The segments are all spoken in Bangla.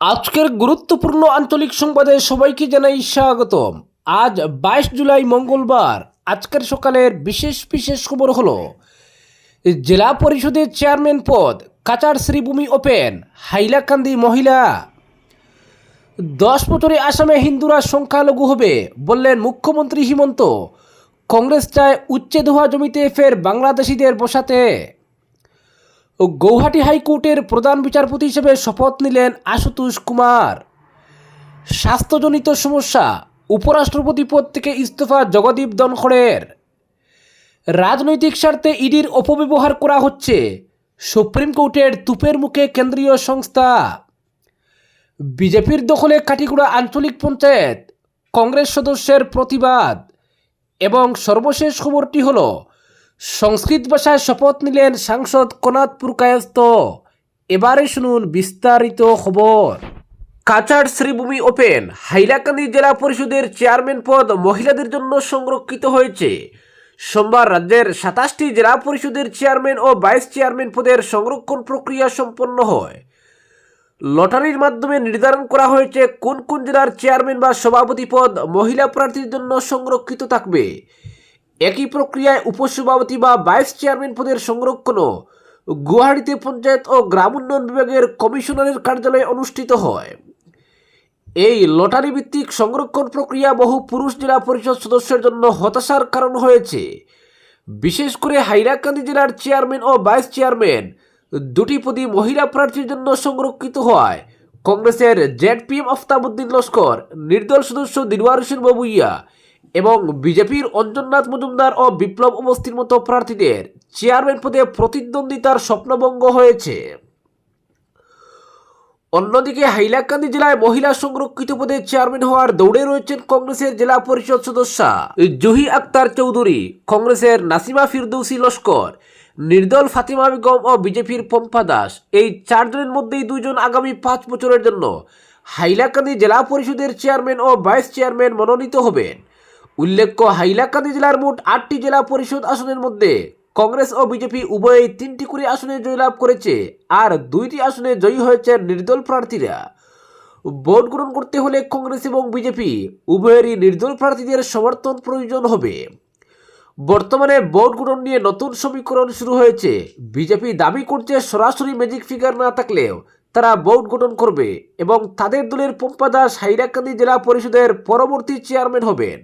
আজকের গুরুত্বপূর্ণ আঞ্চলিক সংবাদে সবাইকে জানাই স্বাগতম। আজ বাইশ জুলাই মঙ্গলবার, আজকের সকালের বিশেষ বিশেষ খবর হলো, জেলা পরিষদের চেয়ারম্যান পদ কাচার শ্রীভূমি ওপেন, হাইলাকান্দি মহিলা। দশ বছরে আসামে হিন্দুরা সংখ্যালঘু হবে, বললেন মুখ্যমন্ত্রী হিমন্ত। কংগ্রেস চায় উচ্ছেদ হওয়া জমিতে ফের বাংলাদেশিদের বসাতে। গৌহাটি হাইকোর্টের প্রধান বিচারপতি হিসেবে শপথ নিলেন আশুতোষ কুমার। স্বাস্থ্যজনিত সমস্যা, উপরাষ্ট্রপতি পদ থেকে ইস্তফা জগদীপ ধনখড়ের। রাজনৈতিক স্বার্থে ইডির অপব্যবহার করা হচ্ছে, সুপ্রিম কোর্টের তুপের মুখে কেন্দ্রীয় সংস্থা। বিজেপির দখলে কাটিগুড়া আঞ্চলিক পঞ্চায়েত, কংগ্রেস সদস্যের প্রতিবাদ এবং সর্বশেষ খবরটি হল সংস্কৃত ভাষায় শপথ নিলেন সাংসদ কনাথ পুরকায়স্ত এবারে শুনুন বিস্তারিত খবর। কাচার শ্রীভূমি ওপেন, হাইলাকান্দি জেলা পরিষদের চেয়ারম্যান পদ মহিলাদের জন্য সংরক্ষিত হয়েছে। সোমবার রাজ্যের সাতাশটি জেলা পরিষদের চেয়ারম্যান ও ভাইস চেয়ারম্যান পদের সংরক্ষণ প্রক্রিয়া সম্পন্ন হয়। লটারির মাধ্যমে নির্ধারণ করা হয়েছে কোন কোন জেলার চেয়ারম্যান বা সভাপতি পদ মহিলা প্রার্থীর জন্য সংরক্ষিত থাকবে। একই প্রক্রিয়ায় উপসভাপতি বা ভাইস চেয়ারম্যান পদের সংরক্ষণও গুয়াহাটিতে পঞ্চায়েত ও গ্রাম উন্নয়ন বিভাগের কমিশনারের কার্যালয়ে অনুষ্ঠিত হয়। এই লটারি ভিত্তিক সংরক্ষণ প্রক্রিয়া বহু পুরুষ জেলা পরিষদ সদস্যের জন্য হতাশার কারণ হয়েছে। বিশেষ করে হাইলাকান্দি জেলার চেয়ারম্যান ও ভাইস চেয়ারম্যান দুটি পদই মহিলা প্রার্থীর জন্য সংরক্ষিত হওয়ায় কংগ্রেসের Z P M Aftabuddin Laskar, নির্দল সদস্য দিলওয়ার হোসেন বাবুইয়া এবং বিজেপির অঞ্জননাথ মজুমদার ও বিপ্লব অবস্থির মতো প্রার্থীদের চেয়ারম্যান পদে প্রতিদ্বন্দ্বিতার স্বপ্নভঙ্গ হয়েছে। অন্যদিকে হাইলাকান্দি জেলায় মহিলা সংরক্ষিত পদে চেয়ারম্যান হওয়ার দৌড়ে রয়েছেন কংগ্রেসের জেলা পরিষদ সদস্যা জুহি আক্তার চৌধুরী, কংগ্রেসের নাসিমা ফিরদৌসি লস্কর, নির্দল ফাতিমা বেগম ও বিজেপির পম্পা দাস। এই চারজনের মধ্যেই দুজন আগামী পাঁচ বছরের জন্য হাইলাকান্দি জেলা পরিষদের চেয়ারম্যান ও ভাইস চেয়ারম্যান মনোনীত হবেন। উল্লেখ্য, হাইলাকান্দি জেলার মোট আটটি জেলা পরিষদ আসনের মধ্যে কংগ্রেস ও বিজেপি উভয়ই তিনটি করে আসনে জয়লাভ করেছে আর দুইটি আসনে জয়ী হয়েছে নির্দল প্রার্থীরা। ভোট গ্রহণ করতে হলে কংগ্রেস এবং বিজেপি উভয়েরই নির্দল প্রার্থীদের সমর্থন প্রয়োজন হবে। বর্তমানে ভোট গ্রহণ নিয়ে নতুন সমীকরণ শুরু হয়েছে। বিজেপি দাবি করছে, সরাসরি ম্যাজিক ফিগার না থাকলেও তারা ভোট গঠন করবে এবং তাদের দলের পম্পা দাস হাইলাকান্দি জেলা পরিষদের পরবর্তী চেয়ারম্যান হবেন।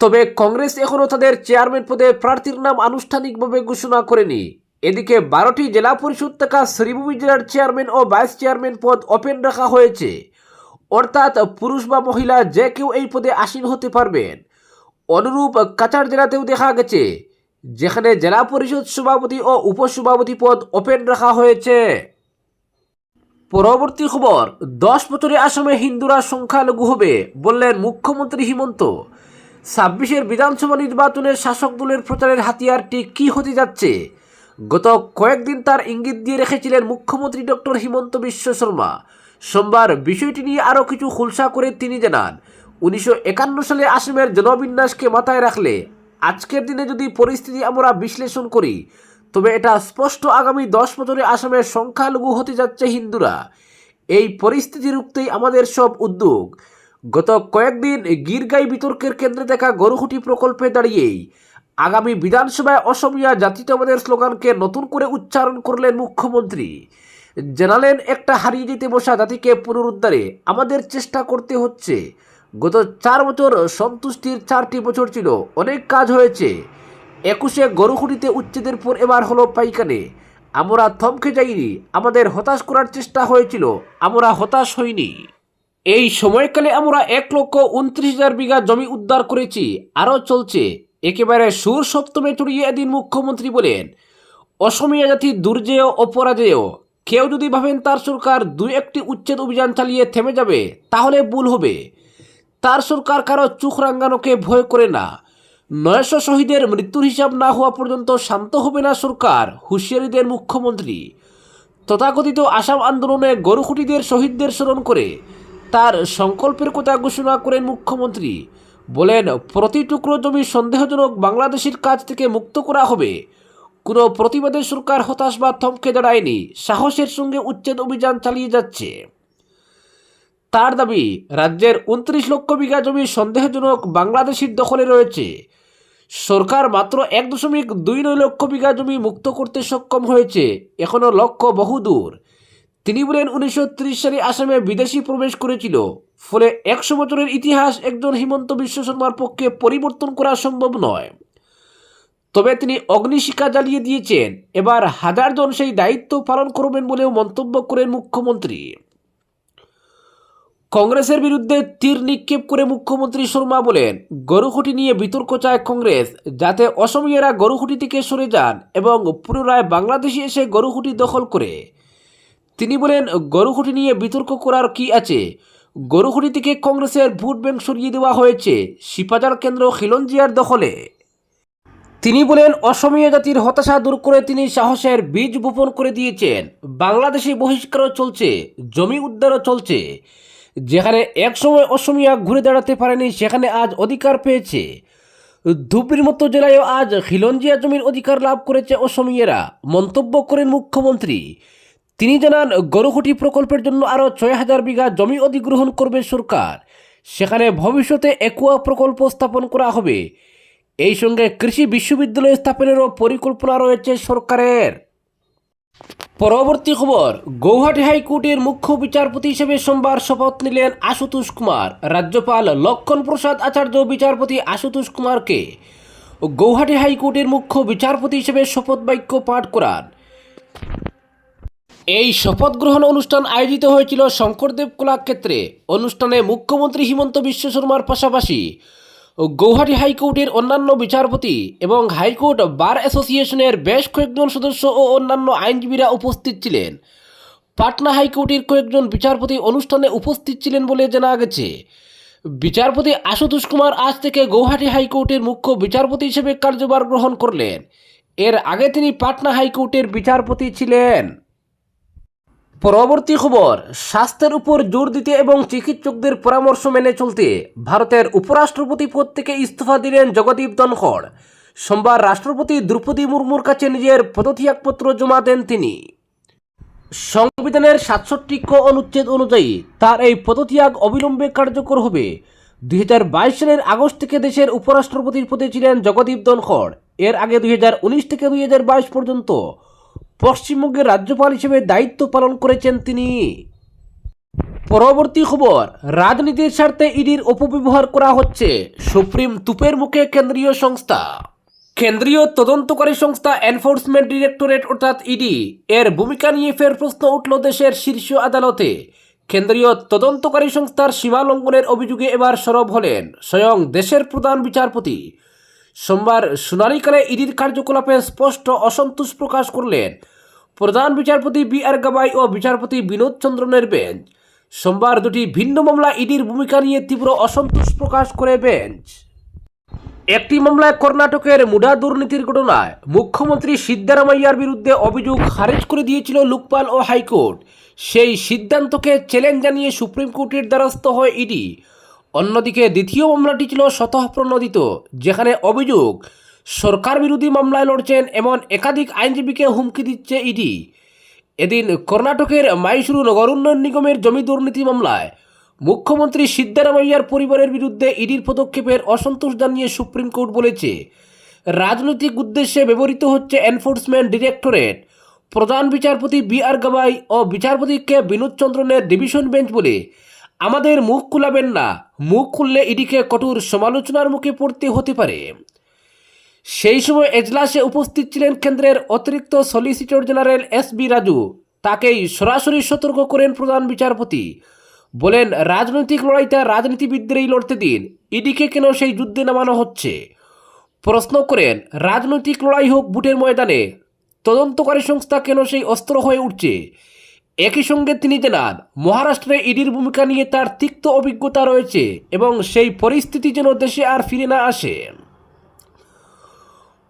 তবে কংগ্রেস এখনও তাদের চেয়ারম্যান পদে প্রার্থীর নাম আনুষ্ঠানিকভাবে ঘোষণা করেনি। এদিকে বারোটি জেলা পরিষদ থাকা শ্রীভূমি জেলার চেয়ারম্যান ও ভাইস চেয়ারম্যান পদ ওপেন রাখা হয়েছে। অর্থাৎ পুরুষ বা মহিলা যে কেউ এই পদে আসীন হতে পারবেন। অনুরূপ কাচার জেলাতেও দেখা গেছে, যেখানে জেলা পরিষদ সভাপতি ও উপসভাপতি পদ ওপেন রাখা হয়েছে। পরবর্তী খবর, দশ বছরে আসামে হিন্দুরা সংখ্যালঘু হবে বললেন মুখ্যমন্ত্রী হিমন্ত। ছাব্বিশের বিধানসভা নির্বাচনের শাসক দলের প্রচারের হাতিয়ারটি কি হতে যাচ্ছে? গত কয়েকদিন তার ইঙ্গিত দিয়ে রেখেছিলেন মুখ্যমন্ত্রী ডক্টর হিমন্ত বিশ্ব শর্মা। সোমবার বিষয়টি নিয়ে আরও কিছু খুলসা করে তিনি জানান, উনিশশো একান্ন সালে আসামের জনবিন্যাসকে মাথায় রাখলে আজকের দিনে যদি পরিস্থিতি আমরা বিশ্লেষণ করি, তবে এটা স্পষ্ট আগামী দশ বছরে আসামের সংখ্যালঘু হতে যাচ্ছে হিন্দুরা। এই পরিস্থিতি রুখতেই আমাদের সব উদ্যোগ। গত কয়েকদিন গিরগাই বিতর্কের কেন্দ্রে দেখা গরুহুটি প্রকল্পে দাঁড়িয়েই আগামী বিধানসভায় অসমীয়া জাতীয়তাবাদের স্লোগানকে নতুন করে উচ্চারণ করলেন মুখ্যমন্ত্রী। জানালেন, একটা হারিয়ে যেতে বসা জাতিকে পুনরুদ্ধারে আমাদের চেষ্টা করতে হচ্ছে। গত চার বছর সন্তুষ্টির চারটি বছর ছিল, অনেক কাজ হয়েছে। একুশে গরুহুটিতে উচ্ছেদের পর এবার হলো পাইকানে আমরা থমকে যাইনি, আমাদের হতাশ করার চেষ্টা হয়েছিল, আমরা হতাশ হইনি। এই সময়কালে আমরা এক লক্ষ উনত্রিশ হাজার বিঘা জমি উদ্ধার করেছি, আরও চলছে। একেবারে সুর সপ্তমে চড়িয়ে এদিন মুখ্যমন্ত্রী বলেন, অসমীয়া জাতি দুর্জেয়, অপরাজেয়। কেউ যদি ভাবেন তার সরকার দুই একটি উচ্ছেদ অভিযান চালিয়ে থেমে যাবে, তাহলে ভুল হবে। তার সরকার কারও চোখ রাঙ্গানোকে ভয় করে না। নয়শো শহীদের মৃত্যুর হিসাব না হওয়া পর্যন্ত শান্ত হবে না সরকার, হুঁশিয়ারি দেন মুখ্যমন্ত্রী। তথাকথিত আসাম আন্দোলনে গরুখুটিদের শহীদদের স্মরণ করে তার সংকল্পের কথা ঘোষণা করেন মুখ্যমন্ত্রী। বলেন, প্রতি টুকরো জমি সন্দেহজনক বাংলাদেশের কাছ থেকে মুক্ত করা হবে। কোনো প্রতিবাদে সরকার হতাশ বা থমকে দাঁড়ায়নি, সাহসের সঙ্গে উচ্ছেদ অভিযান চালিয়ে যাচ্ছে। তার দাবি, রাজ্যের উনত্রিশ লক্ষ বিঘা জমি সন্দেহজনক বাংলাদেশের দখলে রয়েছে। সরকার মাত্র এক দশমিক দুই নয় লক্ষ বিঘা জমি মুক্ত করতে সক্ষম হয়েছে এখনও লক্ষ্য বহুদূর। তিনি বলেন উনিশশো ত্রিশ সালে আসামে বিদেশি প্রবেশ করেছিল। ফলে একশো বছরের ইতিহাস একজন হিমন্ত বিশ্ব শর্মার পক্ষে পরিবর্তন করা সম্ভব নয়। তবে তিনি অগ্নিশিখা জ্বালিয়ে দিয়েছেন। এবার হাজার জন সেই দায়িত্ব পালন করবেন বলেও মন্তব্য করেন মুখ্যমন্ত্রী। কংগ্রেসের বিরুদ্ধে তীর নিক্ষেপ করে মুখ্যমন্ত্রী শর্মা বলেন, গরুখুটি নিয়ে বিতর্ক চায় কংগ্রেস, যাতে অসমীয়রা গরুখুটি থেকে সরে যান এবং পুনরায় বাংলাদেশে এসে গরুখুটি দখল করে। তিনি বলেন গরুখুটি নিয়ে বিতর্ক করার কি আছে? গরুখুটি থেকে কংগ্রেসের ভোট ব্যাংক সরিয়ে দেওয়া হয়েছে। শিপাজার কেন্দ্র খিলঞ্জিয়ার দখলে। তিনি বলেন, অসমীয় জাতির হতাশা দূর করে তিনি সাহসের বীজ বপন করে দিয়েছেন। বাংলাদেশে বহিষ্কারও চলছে, জমি উদ্ধারও চলছে। যেখানে একসময় অসমীয়া ঘুরে দাঁড়াতে পারেনি, সেখানে আজ অধিকার পেয়েছে। ধুবড়ির মতো জেলায়ও আজ খিলঞ্জিয়া জমির অধিকার লাভ করেছে অসমীয়রা। মন্তব্য করেন মুখ্যমন্ত্রী। তিনি জানান গরুখুটি প্রকল্পের জন্য আরও ছয় হাজার বিঘা জমি অধিগ্রহণ করবে সরকার। সেখানে ভবিষ্যতে একুয়া প্রকল্প স্থাপন করা হবে। এই সঙ্গে কৃষি বিশ্ববিদ্যালয় স্থাপনেরও পরিকল্পনা রয়েছে সরকারের। পরবর্তী খবর, গৌহাটি হাইকোর্টের মুখ্য বিচারপতি হিসেবে সোমবার শপথ নিলেন আশুতোষ কুমার। রাজ্যপাল লক্ষণ প্রসাদ আচার্য বিচারপতি আশুতোষ কুমারকে গৌহাটি হাইকোর্টের মুখ্য বিচারপতি হিসেবে শপথ বাক্য পাঠ করান। এই শপথ গ্রহণ অনুষ্ঠান আয়োজিত হয়েছিল শঙ্করদেব কলাক্ষেত্রে অনুষ্ঠানে মুখ্যমন্ত্রী হিমন্ত বিশ্ব শর্মার পাশাপাশি গৌহাটি হাইকোর্টের অন্যান্য বিচারপতি এবং হাইকোর্ট বার অ্যাসোসিয়েশনের বেশ কয়েকজন সদস্য ও অন্যান্য আইনজীবীরা উপস্থিত ছিলেন। পাটনা হাইকোর্টের কয়েকজন বিচারপতি অনুষ্ঠানে উপস্থিত ছিলেন বলে জানা গেছে। বিচারপতি আশুতোষ কুমার আজ থেকে গৌহাটি হাইকোর্টের মুখ্য বিচারপতি হিসেবে কার্যভার গ্রহণ করলেন। এর আগে তিনি পাটনা হাইকোর্টের বিচারপতি ছিলেন। পরবর্তী খবর, স্বাস্থ্যের উপর জোর দিতে এবং চিকিৎসকদের পরামর্শ মেনে চলতে ভারতের উপরাষ্ট্রপতি পদ থেকে ইস্তফা দিলেন জগদীপ ধনখড়। সোমবার রাষ্ট্রপতি দ্রৌপদী মুর্মুর কাছে নিজের পদত্যাগপত্র জমা দেন তিনি। সংবিধানের সাতষট্টি ক অনুচ্ছেদ অনুযায়ী তার এই পদত্যাগ অবিলম্বে কার্যকর হবে। দুই হাজার বাইশ সালের আগস্ট থেকে দেশের উপরাষ্ট্রপতির পদে ছিলেন জগদীপ ধনখড়। এর আগে দুই হাজার উনিশ থেকে দুই হাজার বাইশ পর্যন্ত পশ্চিমবঙ্গের রাজ্যপাল হিসেবে দায়িত্ব পালন করেছেন তিনি। পরবর্তী খবর, রাজনীতির স্বার্থে ইডির অপব্যবহার করা হচ্ছে, সুপ্রিম তুপের মুখে কেন্দ্রীয় সংস্থা। কেন্দ্রীয় তদন্তকারী সংস্থা এনফোর্সমেন্ট ডিরেক্টরেট অর্থাৎ ইডি, এর ভূমিকা নিয়ে ফের প্রশ্ন উঠল দেশের শীর্ষ আদালতে। কেন্দ্রীয় তদন্তকারী সংস্থার সীমা লঙ্ঘনের অভিযোগে এবার সরব হলেন স্বয়ং দেশের প্রধান বিচারপতি সোমবার শুনানিকালে ইডির কার্যকলাপে স্পষ্ট অসন্তোষ প্রকাশ করলেন প্রধান বিচারপতি বি আর গাবাই ও বিচারপতি বিনোদ চন্দ্রনের বেঞ্চ। সোমবার দুটি ভিন্ন মামলা ইডির ভূমিকা নিয়ে তীব্র অসন্তোষ প্রকাশ করে বেঞ্চ। একটি মামলায় কর্ণাটকের মুডা দুর্নীতির ঘটনায় মুখ্যমন্ত্রী সিদ্ধারামাইয়ার বিরুদ্ধে অভিযোগ খারিজ করে দিয়েছিল লোকপাল ও হাইকোর্ট। সেই সিদ্ধান্তকে চ্যালেঞ্জ জানিয়ে সুপ্রিম কোর্টের দ্বারস্থ হয় ইডি। অন্যদিকে দ্বিতীয় মামলাটি ছিল স্বতঃপ্রণোদিত, যেখানে অভিযোগ, সরকার বিরোধী মামলায় লড়ছেন এমন একাধিক আইনজীবীকে হুমকি দিচ্ছে ইডি। এদিন কর্ণাটকের মাইসুরু নগর উন্নয়ন নিগমের জমি দুর্নীতি মামলায় মুখ্যমন্ত্রী সিদ্ধারামাইয়ার পরিবারের বিরুদ্ধে ইডির পদক্ষেপের অসন্তোষ জানিয়ে সুপ্রিম কোর্ট বলেছে, রাজনৈতিক উদ্দেশ্যে ব্যবহৃত হচ্ছে এনফোর্সমেন্ট ডিরেক্টরেট। প্রধান বিচারপতি বি আর গাবাই ও বিচারপতি কে বিনোদ চন্দ্রনের ডিভিশন বেঞ্চ বলে আমাদের মুখ খুলাবেন না। মুখ খুললে ইডিকে কঠোর সমালোচনার মুখে পড়তে হতে পারে। সেই সময় এজলাসে উপস্থিত ছিলেন কেন্দ্রের অতিরিক্ত solicitor general S V Raju. তাকেই সরাসরি সতর্ক করেন প্রধান বিচারপতি। বলেন, রাজনৈতিক লড়াইটা রাজনীতিবিদদেরই লড়তে দিন। ইডিকে কেন সেই যুদ্ধে নামানো হচ্ছে? প্রশ্ন করেন, রাজনৈতিক লড়াই হোক বুটের ময়দানে। তদন্তকারী সংস্থা কেন সেই অস্ত্র হয়ে উঠছে? একই সঙ্গে তিনি জানান, মহারাষ্ট্রে ইডির ভূমিকা নিয়ে তার তিক্ত অভিজ্ঞতা রয়েছে এবং সেই পরিস্থিতি যেন দেশে আর ফিরে না আসে।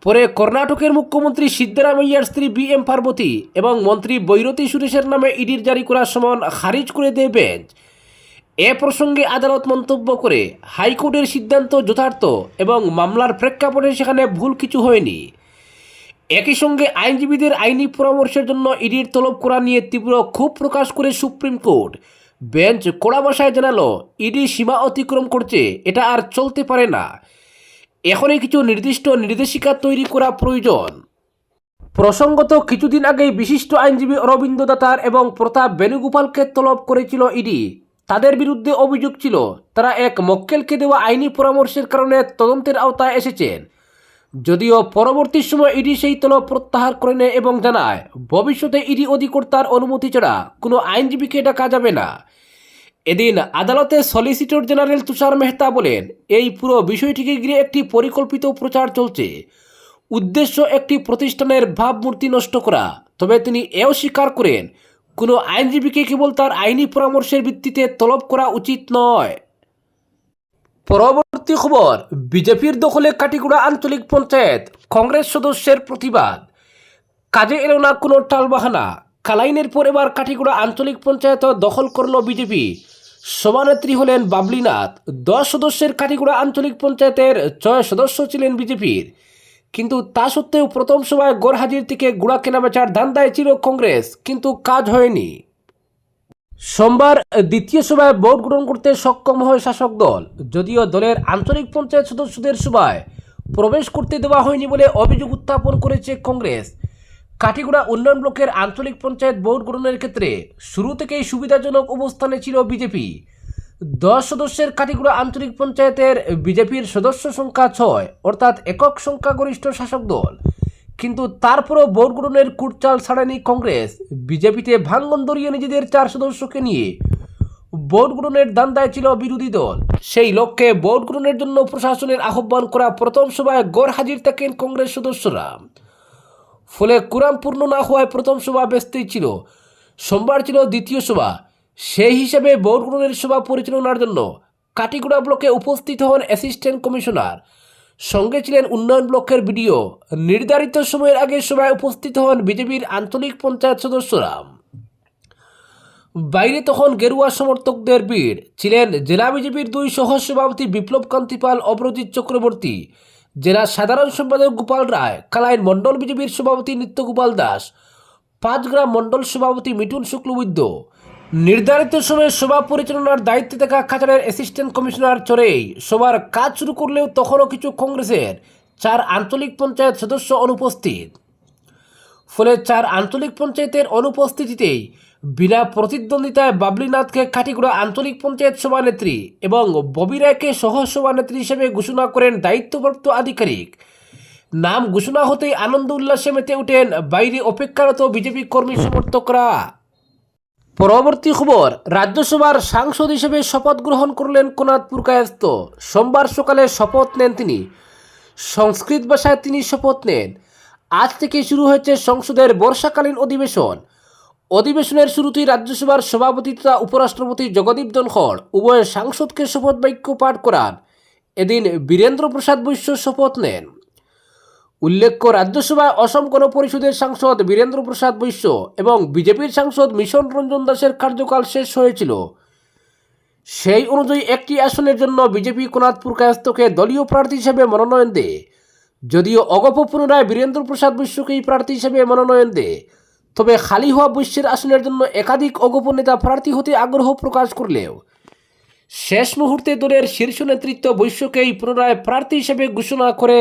পরে কর্ণাটকের মুখ্যমন্ত্রী সিদ্ধারামাইয়ার স্ত্রী বি এম পার্বতী এবং মন্ত্রী বৈরতী সুরেশের নামে ইডির জারি করা সমন খারিজ করে দেয় বেঞ্চ। এ প্রসঙ্গে আদালত মন্তব্য করে, হাইকোর্টের সিদ্ধান্ত যথার্থ এবং মামলার প্রেক্ষাপটে সেখানে ভুল কিছু হয়নি। একই সঙ্গে আইনজীবীদের আইনি পরামর্শের জন্য ইডির তলব করা নিয়ে তীব্র ক্ষোভ প্রকাশ করে সুপ্রিম কোর্ট। বেঞ্চ কড়া ভাষায় জানালো, ইডি সীমা অতিক্রম করছে, এটা আর চলতে পারে না। এখনই কিছু নির্দিষ্ট নির্দেশিকা তৈরি করা প্রয়োজন। প্রসঙ্গত, কিছুদিন আগেই বিশিষ্ট আইনজীবী অরবিন্দ দাতার এবং প্রতাপ বেণুগোপালকে তলব করেছিল ইডি। তাদের বিরুদ্ধে অভিযোগ ছিল, তারা এক মক্কেলকে দেওয়া আইনি পরামর্শের কারণে তদন্তের আওতায় এসেছেন। যদিও পরবর্তী সময় ইডি সেই তলব প্রত্যাহার করে নেয় এবং জানায়, ভবিষ্যতে ইডি অধিকর্তার অনুমতি ছাড়া কোনো আইনজীবীকে ডাকা যাবে না। এদিন আদালতে সলিসিটর জেনারেল তুষার মেহতা বলেন, এই পুরো বিষয়টিকে ঘিরে একটি পরিকল্পিত প্রচার চলছে। উদ্দেশ্য একটি প্রতিষ্ঠানের ভাবমূর্তি নষ্ট করা, তবে তিনি এও স্বীকার করেন, কোনো আইনজীবীকে কেবল তার আইনি পরামর্শের ভিত্তিতে তলব করা উচিত নয়। পরবর্তী খবর, বিজেপির দখলে কাটিগুড়া আঞ্চলিক পঞ্চায়েত, কংগ্রেস সদস্যের প্রতিবাদ। কাজে এলো না কোনো টালবাহানা। কালাইনের পর এবার কাঠিগুড়া আঞ্চলিক পঞ্চায়েত দখল করল বিজেপি। সভানেত্রী হলেন বাবলিনাথ। দশ সদস্যের কাঠিগুড়া আঞ্চলিক পঞ্চায়েতের ছয় সদস্য ছিলেন বিজেপির। কিন্তু তা সত্ত্বেও প্রথম সভায় গড়হাজির থেকে গুড়া কেনাবেচার ধান্দায় ছিল কংগ্রেস, কিন্তু কাজ হয়নি। সোমবার দ্বিতীয় সভায় ভোট গ্রহণ করতে সক্ষম হয় শাসক দল। যদিও দলের আঞ্চলিক পঞ্চায়েত সদস্যদের সভায় প্রবেশ করতে দেওয়া হয়নি বলে অভিযোগ উত্থাপন করেছে কংগ্রেস। কাঠিগুড়া উন্নয়ন ব্লকের আঞ্চলিক পঞ্চায়েত ভোট গ্রহণের ক্ষেত্রে শুরু থেকেই সুবিধাজনক অবস্থানে ছিল বিজেপি। দশ সদস্যের কাঠিগুড়া আঞ্চলিক পঞ্চায়েতের বিজেপির সদস্য সংখ্যা ছয়, অর্থাৎ একক সংখ্যাগরিষ্ঠ শাসক দল। কিন্তু তারপরও ভোট গ্রহণের কুটচাল ছাড়েনি কংগ্রেস। বিজেপিতে ভাঙ্গন দরিয়ে নিজেদের চার সদস্যকে নিয়ে ভোট গ্রহণের দান্দায় ছিল বিরোধী দল। সেই লক্ষ্যে ভোট গ্রহণের জন্য প্রশাসনের আহ্বান করা প্রথম সভায় গড় হাজির থাকেন কংগ্রেস সদস্যরা। ফলে কুরাম পূর্ণ না হওয়ায় প্রথম সভা ব্যস্তই ছিল। সোমবার ছিল দ্বিতীয় সভা। সেই হিসেবে ভোট গ্রহণের সভা পরিচালনার জন্য কাটিগুড়া ব্লকে উপস্থিত হন অ্যাসিস্ট্যান্ট কমিশনার সঙ্গে ছিলেন উন্নয়ন ব্লকের বিডিও। নির্ধারিত সময়ের আগে সভায় উপস্থিত হন বিজেপির আঞ্চলিক পঞ্চায়েত সদস্যরা। বাইরে তখন গেরুয়া সমর্থকদের ভিড়। ছিলেন জেলা বিজেপির দুই সহ সভাপতি বিপ্লব কান্তি পাল অপরজিৎ চক্রবর্তী। জেলা সাধারণ সম্পাদক গোপাল রায়, কালাইন মণ্ডল বিজেপির সভাপতি নিত্যগোপাল দাস। পাঁচগ্রাম মণ্ডল সভাপতি মিঠুন শুক্লবৈদ্য। নির্ধারিত সময়ে সভা পরিচালনার দায়িত্বে থাকা খাতারের অ্যাসিস্ট্যান্ট কমিশনার চরেই সবার কাজ শুরু করলেও তখনও কিছু কংগ্রেসের চার আঞ্চলিক পঞ্চায়েত সদস্য অনুপস্থিত। ফলে চার আঞ্চলিক পঞ্চায়েতের অনুপস্থিতিতেই বিনা প্রতিদ্বন্দ্বিতায় বাবলিনাথকে কাঠিগুড়া আঞ্চলিক পঞ্চায়েত সভানেত্রী এবং ববি রায়কে সহ সভানেত্রী হিসেবে ঘোষণা করেন দায়িত্বপ্রাপ্ত আধিকারিক। নাম ঘোষণা হতেই আনন্দ উল্লাসে মেতে ওঠেন বাইরে অপেক্ষারত বিজেপি কর্মী সমর্থকরা। পরবর্তী খবর, রাজ্যসভার সাংসদ হিসেবে শপথ গ্রহণ করলেন কোনাদ পুরকায়স্ত সোমবার সকালে শপথ নেন তিনি। সংস্কৃত ভাষায় তিনি শপথ নেন। আজ থেকে শুরু হয়েছে সংসদের বর্ষাকালীন অধিবেশন। অধিবেশনের শুরুতেই রাজ্যসভার সভাপতি তথা উপরাষ্ট্রপতি জগদীপ ধনখড় উভয় সাংসদকে শপথ বাক্য পাঠ করান। এদিন বীরেন্দ্র প্রসাদ বৈশ্য শপথ নেন। উল্লেখ্য রাজ্যসভায় অসম গণ পরিষদের সাংসদ বীরেন্দ্র প্রসাদ বৈশ্য এবং বিজেপির সাংসদ মিশন রঞ্জন দাসের কার্যকাল শেষ হয়েছিল। সেই অনুযায়ী একটি আসনের জন্য বিজেপি কোনাদপুর কায়স্থকে দলীয় প্রার্থী হিসেবে মনোনয়ন দেয়। যদিও অগপ পুনরায় বীরেন্দ্র প্রসাদ বৈশ্যকেই প্রার্থী হিসেবে মনোনয়ন দেয়, তবে খালি হওয়া বৈশ্যের আসনের জন্য একাধিক অগপ নেতা প্রার্থী হতে আগ্রহ প্রকাশ করলেও, শেষ মুহূর্তে দলের শীর্ষ নেতৃত্ব বৈশ্যকেই পুনরায় প্রার্থী হিসেবে ঘোষণা করে